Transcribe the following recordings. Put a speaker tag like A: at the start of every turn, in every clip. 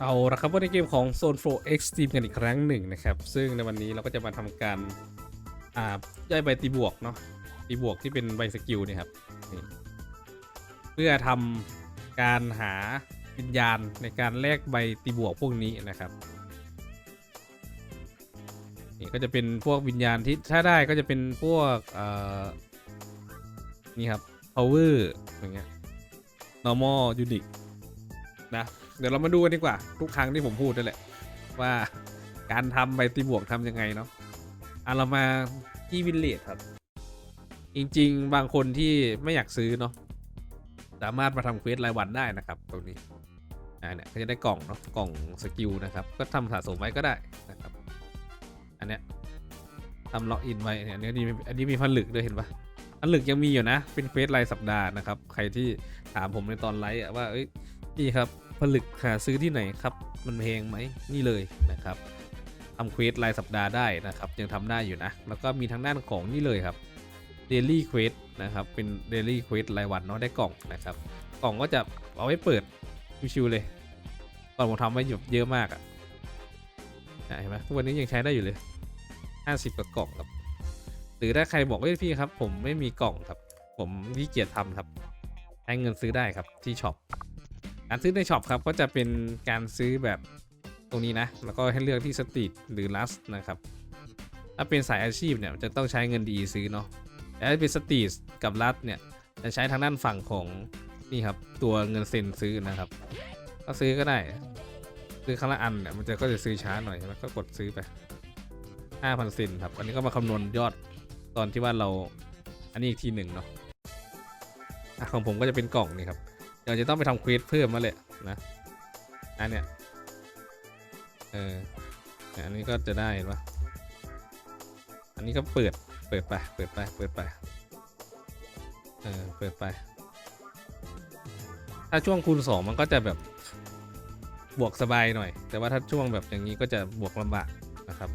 A: เอาละครับว่าในเกมของ Zone 4 Extreme กันอีกครั้งหนึ่งนะครับ ซึ่งในวันนี้เราก็จะมาทำการ อ่าย่อยใบตีบวกเนาะตีบวกที่เป็นใบสกิลเนี่ยครับเพื่อทำการหาวิญญาณในการแลกใบตีบวกพวกนี้นะครับนี่ก็จะเป็นพวกวิญญาณที่ถ้าได้ก็จะเป็นพวกเอ่อนี่ครับ power อย่างเงี้ย normal unique นะ เดี๋ยวเรามาดูกันดีกว่า ทุกครั้งที่ผมพูดนั่นแหละ ว่าการทำใบตีบวกทำยังไงเนาะอะเรามาที่วินเลจครับ จริงๆ บางคนที่ไม่อยากซื้อเนาะสามารถมาทำเควสรายวันได้นะครับตรงนี้อ่าเนี่ยก็จะได้กล่องเนาะกล่องสกิลนะครับ ก็ทำสะสมไว้ก็ได้นะครับ อันเนี้ยทำล็อกอินไว้เนี่ยอันนี้มีอันนี้มีผลึกด้วยเห็นปะผลึกยังมีอยู่นะ เป็นเควสรายสัปดาห์นะครับ ใครที่ถามผมในตอนไลฟ์ว่าเอ้ย พี่ครับผลึกหาซื้อที่ไหนครับ มันแพงไหมนี่เลยนะครับทำเควสรายสัปดาห์ได้นะครับยังทำได้อยู่นะ แล้วก็มีทางด้านของนี่เลยครับ Daily Quest นะครับเป็น Daily Quest รายวันเนาะได้กล่องนะครับ กล่องก็จะเอาไว้เปิดชิวๆเลยตอนผมทำไว้เยอะมากอะ่ะเห็นไหมทุกวันนี้ยังใช้ได้อยู่เลย 50กว่ากล่องครับหรือถ้าใครบอกว่าพี่ครับ ผมไม่มีกล่องครับ ผมที่เกียจทำครับใช้เงินซื้อได้ครับที่ช็อป การซื้อในช็อปครับก็จะเป็นการซื้อแบบตรงนี้นะ แล้วก็ให้เลือกที่สตรีทหรือลัสนะครับ ถ้าเป็นสายอาชีพเนี่ยจะต้องใช้เงินดีซื้อเนาะแต่ถ้าเป็นสตรีทกับลัสเนี่ยจะใช้ทางด้านฝั่งของนี่ครับตัวเงินเซ็นซื้อนะครับก็ซื้อก็ได้ซื้อครั้งละอันเนี่ยมันจะก็จะซื้อช้าหน่อยใช่ไหมก็กดซื้อไป5,000เซนครับ อันนี้ก็มาคำนวณยอดตอนที่ว่าเราอันนี้อีกทีหนึ่งเนาะอะของผมก็จะเป็นกล่องนี่ครับ ดี๋ยวจะต้องไปทำควสเพิ่มมาเลยนะอันเนี้ยเอออันนี้ก็จะได้เห็นปะอันนี้ก็เปิดเปิดไปเปิดไปเปิดไปเออเปิดไป ถ้าช่วงคูณสองมันก็จะแบบบวกสบายหน่อย แต่ว่าถ้าช่วงแบบอย่างนี้ก็จะบวกลำบากนะครับ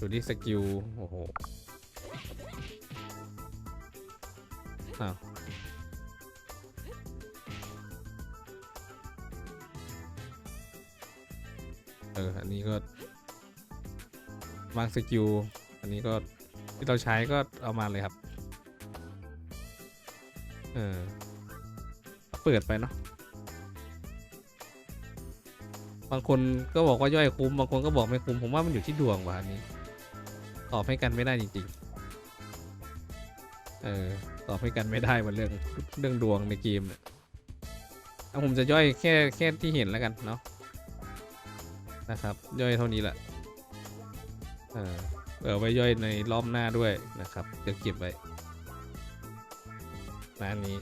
A: ดูที่สกิล โอ้โหอ้าว เออ อันนี้ก็วางสกิล อันนี้ก็ที่เราใช้ก็เอามาเลยครับ เออ เปิดไปเนาะ บางคนก็บอกว่าย่อยคุ้ม บางคนก็บอกไม่คุ้ม ผมว่ามันอยู่ที่ดวงว่ะอันนี้ ตอบให้กันไม่ได้จริง ๆ เออ ตอบให้กันไม่ได้มันเรื่องเรื่องดวงในเกมเนี่ยผมจะย่อยแค่แค่ที่เห็นแล้วกันเนาะ นะครับ ย่อยเท่านี้แหละเออเอาไว้ย่อยในรอบหน้าด้วยนะครับเดี๋ยวเก็บไว้นะอันนี้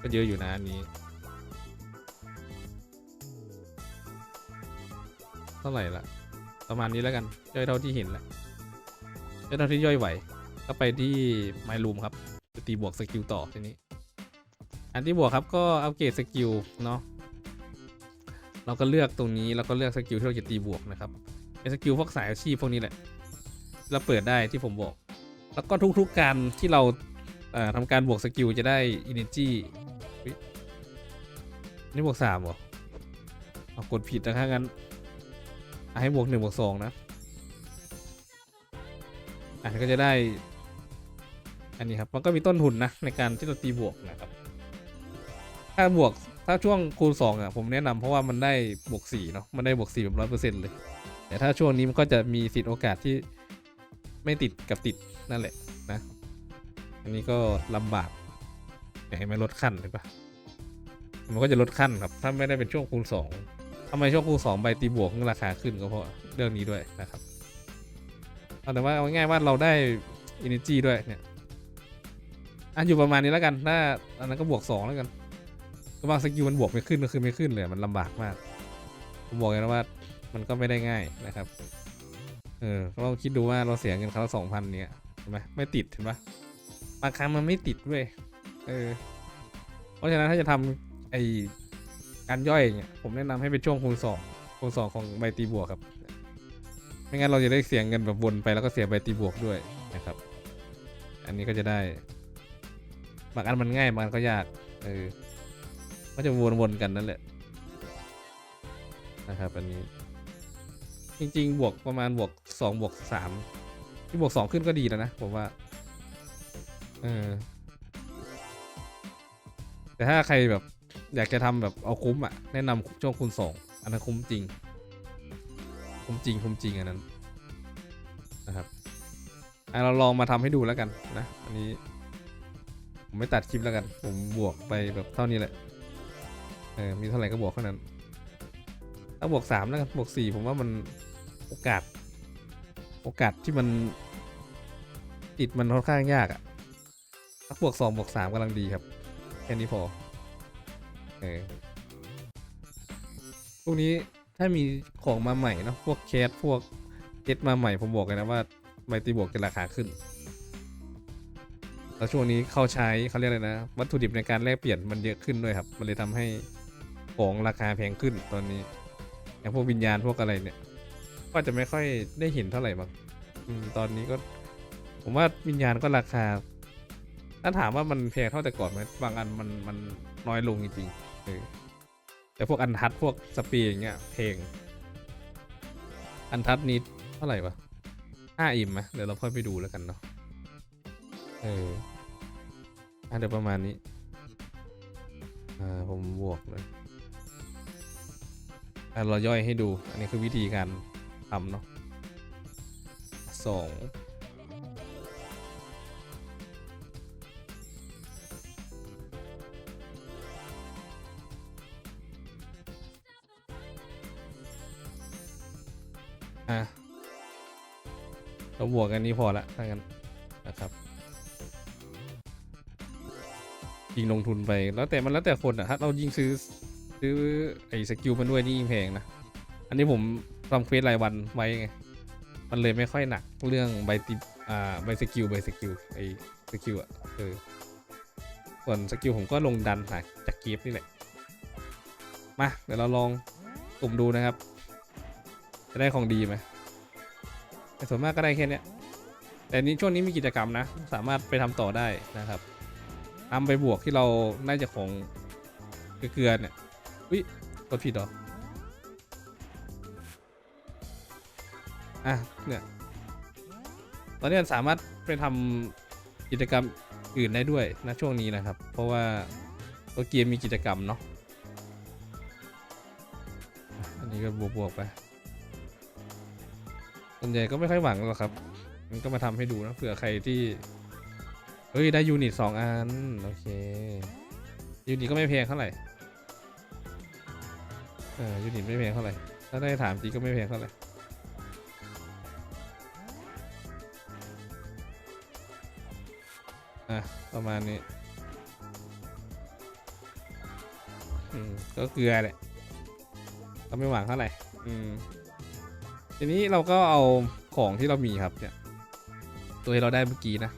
A: ก็เยอะอยู่นะอันนี้ เท่าไหร่ละประมาณนี้แล้วกัน ย่อยเท่าที่เห็นแหละย่อยเท่าที่ย่อยไหว ก็ไปที่ไมลูมครับจะตีบวกสกิลต่อทีนี้ อันที่บวกครับก็อัปเกรดสกิลเนาะ เราก็เลือกตรงนี้แล้วก็เลือกสกิลที่เราจะตีบวกนะครับเป็นสกิลพวกสายอาชีพพวกนี้แหละเราเปิดได้ที่ผมบอก แล้วก็ทุกๆการที่เราทำการบวกสกิลจะได้ energy เฮ้นี่บวกสามเหรอเอากดผิดนะครับงั้นให้บวกหนึ่งบวกสองนะอะก็จะได้ อันนี้ครับ มันก็มีต้นทุนนะในการที่เราตีบวกนะครับ ถ้าบวกถ้าช่วงคูณสองอะผมแนะนำเพราะว่ามันได้บวกสี่เนาะมันได้บวกสี่แบบร้อยเปอร์เซ็นต์เลย แต่ถ้าช่วงนี้มันก็จะมีสิทธิ์โอกาสที่ไม่ติดกับติดนั่นแหละนะ อันนี้ก็ลำบากอยากให้มันลดขั้นเลยปะมันก็จะลดขั้นครับ ถ้าไม่ได้เป็นช่วงคูณสองทำไมช่วงคูณสองใบตีบวกราคาขึ้นก็เพราะเรื่องนี้ด้วยนะครับเอาแต่ว่าเอาง่ายว่าเราได้ energy ด้วยเนี่ยอะอยู่ประมาณนี้แล้วกัน ถ้าอันนั้นก็บวกสองแล้วกัน บางสกิลมันบวกไม่ขึ้นก็คือไม่ขึ้นเลยมันลำบากมาก ผมบอกเลยนะว่ามันก็ไม่ได้ง่ายนะครับ เออลองคิดดูว่าเราเสียเงินครั้งละสองพันเนี่ยเห็นไหมไม่ติดเห็นปะบางครั้งมันไม่ติดเว้ยเออ เพราะฉะนั้นถ้าจะทำไอการย่อยเนี่ยผมแนะนำให้เป็นช่วงคูณสองคูณสองของใบตีบวกครับ ไม่งั้นเราจะได้เสียเงินแบบวนไปแล้วก็เสียใบตีบวกด้วยนะครับ อันนี้ก็จะได้ บางอันมันง่ายบางอันก็ยาก เออ ก็จะวนๆกันนั่นแหละนะครับอันนี้จริงๆ บวกประมาณบวกสองบวกสามที่บวกสองขึ้นก็ดีแล้วนะผมว่าเออแต่ถ้าใครแบบอยากจะทำแบบเอาคุ้มอะ แนะนำช่วงคูณสองอันนั้นคุ้มจริง คุ้มจริงคุ้มจริงอันนั้นนะครับอะเราลองมาทำให้ดูแล้วกันนะ อันนี้ ผมไม่ตัดคลิปแล้วกัน ผมบวกไปแบบเท่านี้แหละ เออมีเท่าไหร่ก็บวกเท่านั้นถ้าบวกสามแล้วกันบวกสี่ผมว่ามันโอกาส โอกาสที่มันติดมันค่อนข้างยากอะถ้าบวกสองบวกสามกำลังดีครับ แค่นี้พอ เออพวกนี้ถ้ามีของมาใหม่เนะพวกแคสพวกเก็ตมาใหม่ผมบอกเลยนะว่าไมตีบวกจะราคาขึ้น แล้วช่วงนี้เขาใช้เขาเรียกอะไรนะ วัตถุดิบในการแลกเปลี่ยนมันเยอะขึ้นด้วยครับ มันเลยทำให้ ของราคาแพงขึ้นตอนนี้อย่างพวกวิญญาณพวกอะไรเนี่ย ก็จะไม่ค่อยได้เห็นเท่าไหร่บ้างอืมตอนนี้ก็ ผมว่าวิญญาณก็ราคา ถ้าถามว่ามันแพงเท่าแต่ก่อนไหมบางอันมันมันน้อยลงจริงๆเออแต่พวกอันทัดพวกสปีอย่างเงี้ยเพลง อันทัดนี้เท่าไหร่วะห้าอิมไหมเดี๋ยวเราค่อยไปดูแล้วกันเนาะเอออะเดี๋ยวประมาณนี้ อ่า ผมบวกเลย เราย่อยให้ดู อันนี้คือวิธีการทำเนาะสองอะเราบวกกันนี้พอละถ้างั้นนะครับยิงลงทุนไปแล้วแต่มันแล้วแต่คนอะถ้าเรายิงซื้อ ซื้อไอ้สกิลมันด้วยนี่ยิ่งแพงนะ อันนี้ผมทำเควสรายวันไว้ไง มันเลยไม่ค่อยหนักเรื่องใบติอ่าใบสกิลใบสกิลไอ้สกิลอะเออส่วนสกิลผมก็ลงดันหาจากเกฟนี่แหละ มา เดี๋ยวเราลองกลุ่มดูนะครับ จะได้ของดีไหมแต่ส่วนมากก็ได้แค่เนี้ยแต่นี้ช่วงนี้มีกิจกรรมนะ สามารถไปทำต่อได้นะครับทำไปบวกที่เราได้จากของเกลือเนี่ย อุ้ยกดผิดเหรอ อะ เนี่ย ตอนนี้สามารถไปทำกิจกรรมอื่นได้ด้วยนะช่วงนี้นะครับ เพราะว่าตัวเกมมีกิจกรรมเนาะอะอันนี้ก็บวกๆไปส่วนใหญ่ก็ไม่ค่อยหวังหรอกครับมันก็มาทำให้ดูนะเผื่อใครที่ เฮ้ย ได้ยูนิตสองอัน โอเค ยูนิตก็ไม่แพงเท่าไหร่ เออยูนิตไม่แพงเท่าไหร่ ถ้าได้ถามจริงก็ไม่แพงเท่าไหร่ อะ ประมาณนี้ อืม ก็เกลือแหละก็ไม่หวังเท่าไหร่ อืม ทีนี้เราก็เอาของที่เรามีครับเนี่ย ตัวที่เราได้เมื่อกี้นะ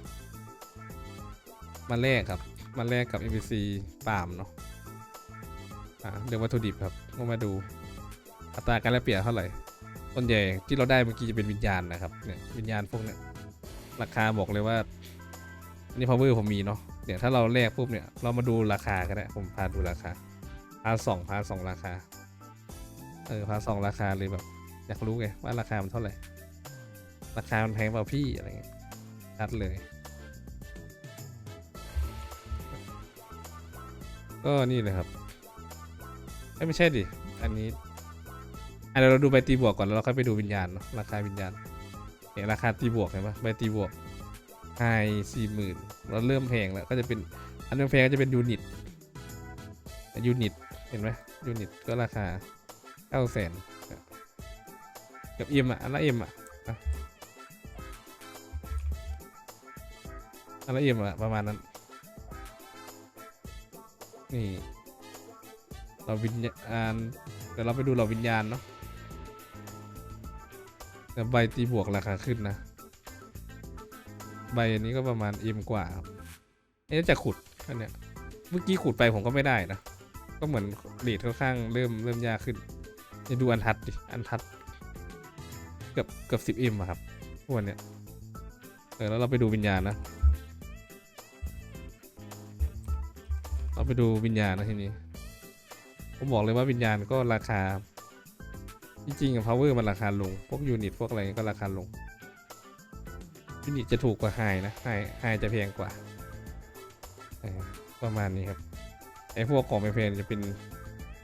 A: มาแลกครับ มาแลกกับ NPC ปาล์มเนาะ อ่าเรื่องวัตถุดิบครับ ก็มาดูอัตราการแลกเปลี่ยนเท่าไหร่ส่วนใหญ่ที่เราได้เมื่อกี้จะเป็นวิญญาณนะครับเนี่ยวิญญาณพวกเนี้ยราคาบอกเลยว่าอันนี่ power ผมมีเนาะเนี่ยถ้าเราแลกปุ๊บเนี่ยเรามาดูราคาก็ได้ผมพาดูราคาพาสองพาสองราคาเออพาสองราคาเลยแบบอยากรู้ไงว่าราคามันเท่าไหร่ราคามันแพงเปล่าพี่อะไรเงี้ยชัดเลย ก็นี่เลยครับ เอ้ยไม่ใช่ดิ อันนี้อันเดี๋ยวเราดูใบตีบวกก่อนแล้วเราค่อยไปดูวิญญาณเนอะราคาวิญญาณเนี่ยราคาตีบวกเห็นปะใบตีบวกไฮสี่หมื่นเราเริ่มแพงแล้วก็จะเป็นอันนี้แพงก็จะเป็นยูนิตยูนิตเห็นไหมยูนิตก็ราคาเก้าแสนกับเอ็มอะอันละเอ็มอะอันละเอ็มอะประมาณนั้นนี่ เราวิญญาณเดี๋ยวเราไปดูเราวิญญาณเนาะแต่ใบตีบวกราคาขึ้นนะ ใบอันนี้ก็ประมาณเอ็มกว่าครับเอ๊ะจะขุดอันเนี้ยเมื่อกี้ขุดไปผมก็ไม่ได้นะ ก็เหมือนเรทค่อนข้างเริ่มเริ่มยากขึ้นจะดูอันทัดดิ อันทัดเกือบเกือบสิบเอ็มอะครับพวกเนี้ยเออแล้วเราไปดูวิญญาณนะ เราไปดูวิญญาณนะทีนี้ ผมบอกเลยว่าวิญญาณก็ราคา จริงๆกับ power มันราคาลง พวกยูนิตพวกอะไรก็ราคาลง ยูนิตจะถูกกว่าไฮนะไฮไฮจะแพงกว่า ประมาณนี้ครับ ไอพวกของแพงจะเป็น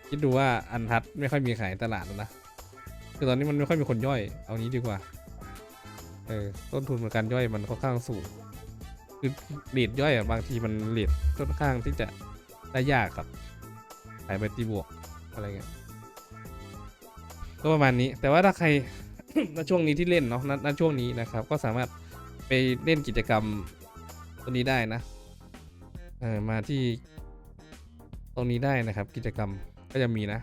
A: คิดดูว่าอันทัดไม่ค่อยมีขายตลาดแล้วนะ คือตอนนี้มันไม่ค่อยมีคนย่อย เอานี้ดีกว่า เออ ต้นทุนในการย่อยมันค่อนข้างสูง คือเลดย่อยอะบางทีมันเลดค่อนข้างที่จะได้ยากครับ ขายไปตีบวกอะไรเงี้ยก็ประมาณนี้ แต่ว่าถ้าใครณช่วงนี้ที่เล่นเนาะณณช่วงนี้นะครับ ก็สามารถไปเล่นกิจกรรมตัวนี้ได้นะเออมาที่ตรงนี้ได้นะครับ กิจกรรมก็จะมีนะ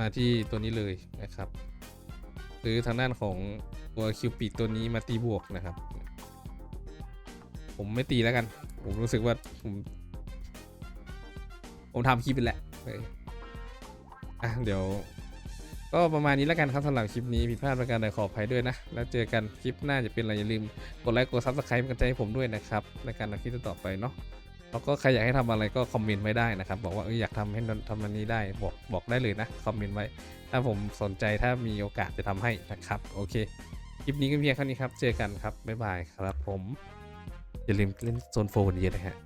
A: มาที่ตัวนี้เลยนะครับ หรือทางด้านของตัวคิวปิดตัวนี้มาตีบวกนะครับ ผมไม่ตีแล้วกัน ผมรู้สึกว่าผม ผมทำคลิปไปแหละเอออะเดี๋ยว ก็ประมาณนี้แล้วกันครับสำหรับคลิปนี้ผิดพลาดประการใดขออภัยด้วยนะ แล้วเจอกันคลิปหน้าจะเป็นอะไรอย่าลืมกดไลค์กดซับสไครป์เป็นกำลังใจให้ผมด้วยนะครับในการทำคลิปต่อไปเนาะแล้วก็ใครอยากให้ทำอะไรก็คอมเมนต์ไว้ได้นะครับ บอกว่าเอออยากทำให้ทำอันนี้ได้บอกบอกได้เลยนะคอมเมนต์ไว้ ถ้าผมสนใจถ้ามีโอกาสจะทำให้นะครับ โอเคคลิปนี้ก็เพียงแค่นี้ครับ เจอกันครับ บ๊ายบายครับผม อย่าลืมเล่นโซนโฟนเยอะนะฮะ